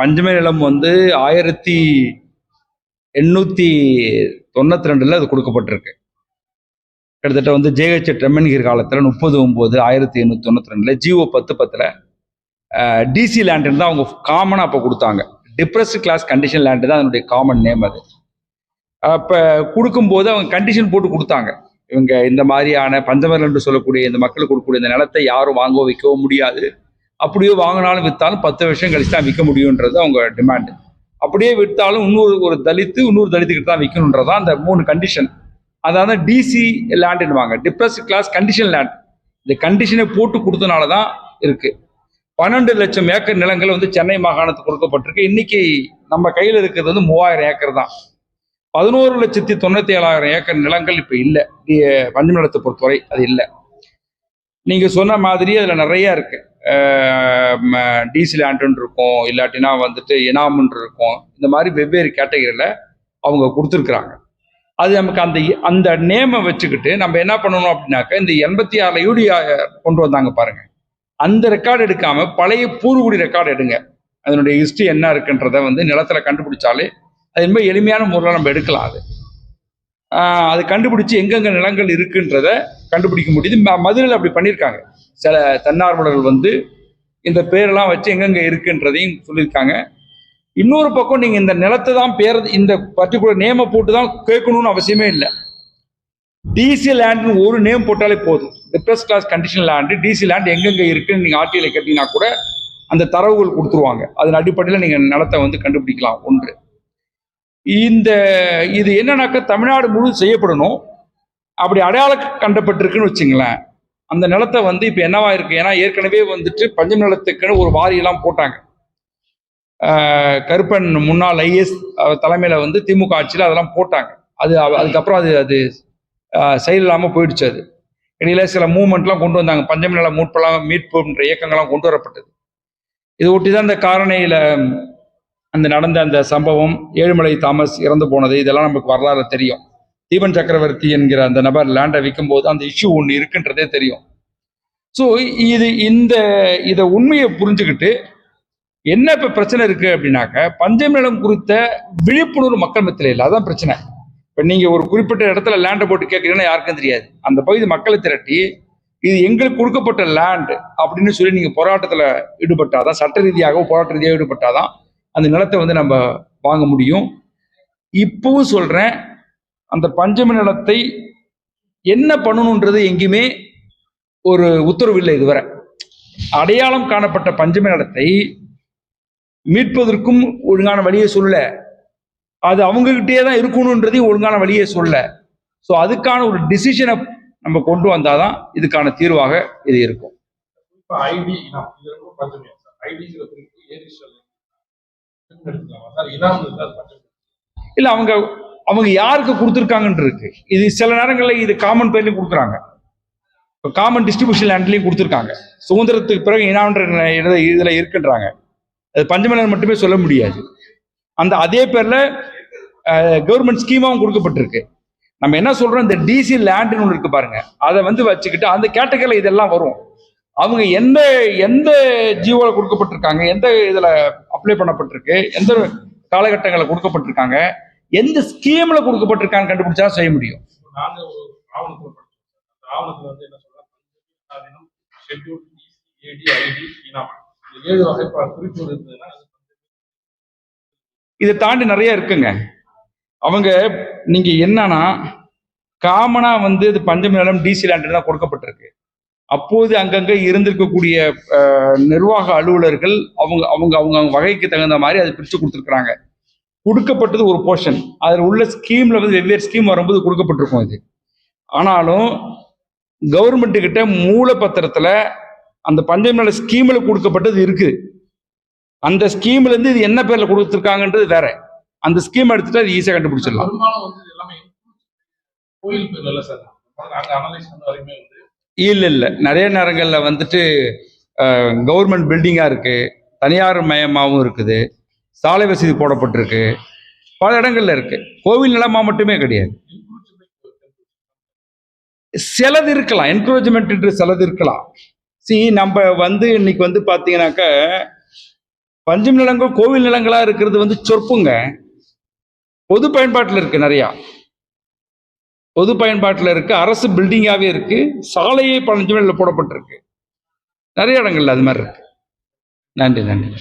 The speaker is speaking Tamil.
பஞ்சமி நிலம் வந்து ஆயிரத்தி எண்ணூற்றி தொண்ணூற்றி ரெண்டில் அது கொடுக்கப்பட்டிருக்கு. கிட்டத்தட்ட வந்து ஜேஹெச் டெம்மன்கீர் காலத்தில் முப்பது ஒம்பது ஆயிரத்தி எண்ணூற்றி தொண்ணூற்றி ரெண்டில் ஜிஓ பத்து பத்தில் டிசி லேண்டுன்னு தான் அவங்க காமனாக அப்போ கொடுத்தாங்க. டிப்ரெஸ்ட் கிளாஸ் கண்டிஷன் லேண்டு தான் அதனுடைய காமன் நேம் அது. அப்போ கொடுக்கும்போது அவங்க கண்டிஷன் போட்டு கொடுத்தாங்க. இவங்க இந்த மாதிரியான பஞ்சமரம் என்று சொல்லக்கூடிய இந்த மக்களுக்கு கொடுக்கக்கூடிய இந்த நிலத்தை யாரும் வாங்கவோ விற்கவோ முடியாது. அப்படியே வாங்கினாலும் விற்றாலும் பத்து வருஷம் கழிச்சு தான் விற்க முடியுன்றது அவங்க டிமாண்டு அப்படியே விற்றாலும் இன்னொரு ஒரு தலித்து இன்னொரு தலித்துக்கிட்ட தான் விற்கணுன்றது தான் அந்த மூணு கண்டிஷன் அதாவது டிசி லேண்டுன்னுவாங்க டிப்ரெஸ்ட் கிளாஸ் கண்டிஷன் லேண்ட் இந்த கண்டிஷனை போட்டு கொடுத்தனால தான் இருக்கு. பன்னெண்டு லட்சம் ஏக்கர் நிலங்கள் வந்து சென்னை மாகாணத்துக்கு கொடுக்கப்பட்டிருக்கு. இன்னைக்கு நம்ம கையில் இருக்கிறது வந்து மூவாயிரம் ஏக்கர் தான். பதினோரு லட்சத்தி தொண்ணூத்தி ஏழாயிரம் ஏக்கர் நிலங்கள் இப்போ இல்லை. பஞ்சநிலத்தை பொறுத்தவரை அது இல்லை. நீங்கள் சொன்ன மாதிரி அதில் நிறைய இருக்குது டிசி லேண்டுன்னு இருக்கும் இல்லாட்டினா வந்துட்டு இனாமுன்னு இருக்கும். இந்த மாதிரி வெவ்வேறு கேட்டகரியில் அவங்க கொடுத்துருக்குறாங்க. அது நமக்கு அந்த அந்த நேமை வச்சுக்கிட்டு நம்ம என்ன பண்ணணும் அப்படின்னாக்க இந்த எண்பத்தி ஆறில் யூடியா கொண்டு வந்தாங்க பாருங்க. அந்த ரெக்கார்டு எடுக்காமல் பழைய பூர்வகுடி ரெக்கார்டு எடுங்க. அதனுடைய ஹிஸ்ட்ரி என்ன இருக்குன்றதை வந்து நிலத்துல கண்டுபிடிச்சாலே அது ரொம்ப எளிமையான முறையில் நம்ம எடுக்கலாம் அது. அது கண்டுபிடிச்சி எங்கெங்க நிலங்கள் இருக்குன்றத கண்டுபிடிக்க முடியுது. ம- மதுரையில் அப்படி பண்ணியிருக்காங்க. சில தன்னார்வலர்கள் வந்து இந்த பேரெல்லாம் வச்சு எங்கெங்கே இருக்குன்றதையும் சொல்லியிருக்காங்க. இன்னொரு பக்கம் நீங்கள் இந்த நிலத்தை தான் பேர் இந்த பர்டிகுலர் நேமை போட்டு தான் கேட்கணும்னு அவசியமே இல்லை. டிசி லேண்ட்னு ஒரு நேம் போட்டாலே போதும். Depress class condition land DC land எங்கெங்கே இருக்குன்னு நீங்கள் ஆர்டிஐல கேட்டிங்கன்னா கூட அந்த தரவுகள் கொடுத்துருவாங்க. அதன் அடிப்படையில் நீங்கள் நிலத்தை வந்து கண்டுபிடிக்கலாம். ஒன்று. இந்த இது என்னன்னாக்கா தமிழ்நாடு முழு செய்யப்படணும். அப்படி அடையாளம் கண்டப்பட்டிருக்குன்னு வச்சுங்களேன். அந்த நிலத்தை வந்து இப்போ என்னவா இருக்கு? ஏன்னா ஏற்கனவே வந்துட்டு பஞ்சம் நிலத்துக்குன்னு ஒரு வாரியெல்லாம் போட்டாங்க. கருப்பன் முன்னாள் ஐஎஸ் தலைமையில் வந்து திமுக ஆட்சியில் அதெல்லாம் போட்டாங்க. அது அதுக்கப்புறம் அது அது செயல் இல்லாமல் போயிடுச்சு அது. இடையில சில மூவ்மெண்ட்லாம் கொண்டு வந்தாங்க. பஞ்சமி நில மீட்பெல்லாம் மீட்புன்ற இயக்கங்கள்லாம் கொண்டு வரப்பட்டது. இது ஒட்டி தான் இந்த காரணையில் அந்த நடந்த அந்த சம்பவம். ஏழுமலை தாமஸ் இறந்து போனது. இதெல்லாம் நமக்கு வரலாறு தெரியும். தீபன் சக்கரவர்த்தி என்கிற அந்த நபர் லேண்டை விற்கும் போது அந்த இஷ்யூ ஒன்று இருக்குன்றதே தெரியும். ஸோ இது இந்த இதை உண்மையை புரிஞ்சுக்கிட்டு என்ன இப்போ பிரச்சனை இருக்கு அப்படின்னாக்க பஞ்சம் நிலம் குறித்த விழிப்புணர்வு மக்கள் மத்தியில் இல்லை. அதான் பிரச்சனை. இப்போ நீங்கள் ஒரு குறிப்பிட்ட இடத்துல லேண்டை போட்டு கேட்குறீங்கன்னா யாருக்கும் தெரியாது. அந்த பகுதி மக்களை திரட்டி இது எங்களுக்கு கொடுக்கப்பட்ட லேண்ட் அப்படின்னு சொல்லி நீங்கள் போராட்டத்தில் ஈடுபட்டாதான் சட்ட ரீதியாகவும் போராட்ட ரீதியாக ஈடுபட்டாதான் அந்த நிலத்தை வந்து நம்ம வாங்க முடியும். இப்பவும் சொல்கிறேன் அந்த பஞ்சமி நிலத்தை என்ன பண்ணணுன்றது எங்கேயுமே ஒரு உத்தரவு இல்லை இதுவரை. அடையாளம் காணப்பட்ட பஞ்சமி நிலத்தை மீட்பதற்கும் ஒழுங்கான வழியை சொல்லல. அது அவங்ககிட்டயே தான் இருக்கணுன்றதையும் ஒழுங்கான வழியை சொல்லல. ஸோ அதுக்கான ஒரு டிசிஷனை நம்ம கொண்டு வந்தாதான் இதுக்கான தீர்வாக இது இருக்கும். இல்ல அவங்க அவங்க யாருக்கு கொடுத்துருக்காங்கன்னு இருக்கு. இது சில நேரங்களில் இது காமன் பேர்லையும் கொடுக்குறாங்க. இப்போ காமன் டிஸ்ட்ரிபியூஷன் லேண்ட்லையும் கொடுத்துருக்காங்க. சுதந்திரத்துக்கு பிறகு இனான்ற இதில் இருக்குன்றாங்க. அது பஞ்சமலர் மட்டுமே சொல்ல முடியாது. அந்த அதே பேரில் கவர்மெண்ட் ஸ்கீமாவும் கொடுக்கப்பட்டிருக்கு. நம்ம என்ன சொல்றோம்? இந்த டிசி லேண்டுன்னு ஒன்று இருக்கு பாருங்க. அதை வந்து வச்சுக்கிட்டு அந்த கேட்டகரியில் இதெல்லாம் வரும். அவங்க எந்த எந்த ஜியோவில் கொடுக்கப்பட்டிருக்காங்க? எந்த இதில் அப்ளை பண்ணப்பட்டிருக்கு? எந்த காலகட்டங்களில் கொடுக்கப்பட்டிருக்காங்க? எந்த ஸ்கீம்ல கொடுக்கப்பட்டிருக்கான்னு கண்டுபிடிச்சா செய்ய முடியும். அது இதை தாண்டி நிறைய இருக்குங்க. அவங்க நீங்க என்னன்னா காமனா வந்து இது பஞ்சமி நிலம் டிசி லேண்ட் தான் கொடுக்கப்பட்டிருக்கு. அப்போது அங்கங்க இருந்திருக்கக்கூடிய நிர்வாக அலுவலர்கள் அவங்க அவங்க அவங்க அவங்க வகைக்கு தகுந்த மாதிரி அதை பிரித்து கொடுத்துருக்குறாங்க. கொடுக்கப்பட்டது ஒரு போர்ஷன் அதில் உள்ள ஸ்கீம்ல வந்து வெவ்வேறு ஸ்கீம் வரும்போது கொடுக்கப்பட்டிருக்கும் இது. ஆனாலும் கவர்மெண்ட் கிட்ட மூலப்பத்திரத்துல அந்த பஞ்சமி நில ஸ்கீம்ல கொடுக்கப்பட்டது இருக்குது அந்த ஸ்கீம்ல இருந்து இது என்ன பேர்ல கொடுத்துருக்காங்கன்றது வேற. அந்த ஸ்கீம் எடுத்துட்டு அது ஈஸியாக கண்டுபிடிச்சிடலாம். இல்ல இல்ல நிறைய நேரங்கள்ல வந்துட்டு கவர்மெண்ட் பில்டிங்கா இருக்கு. தனியார் மயமாகவும் இருக்குது. சாலை வசதி போடப்பட்டிருக்கு. பல இடங்கள்ல இருக்கு. கோவில் நிலமா மட்டுமே கிடையாது. சிலது இருக்கலாம். என்கரேஜ்மெண்ட் என்று சிலது இருக்கலாம். சி நம்ம வந்து இன்னைக்கு வந்து பார்த்தீங்கன்னாக்க பஞ்சம் நிலங்கள் கோவில் நிலங்களா இருக்கிறது வந்து சொற்புங்க. பொது பயன்பாட்டில் இருக்கு நிறையா. பொது பயன்பாட்டில் இருக்கு. அரசு பில்டிங்காவே இருக்கு. சாலையே பஞ்சம் நிலம் போடப்பட்டிருக்கு. நிறைய இடங்கள்ல அது மாதிரி இருக்கு. நன்றி நன்றி.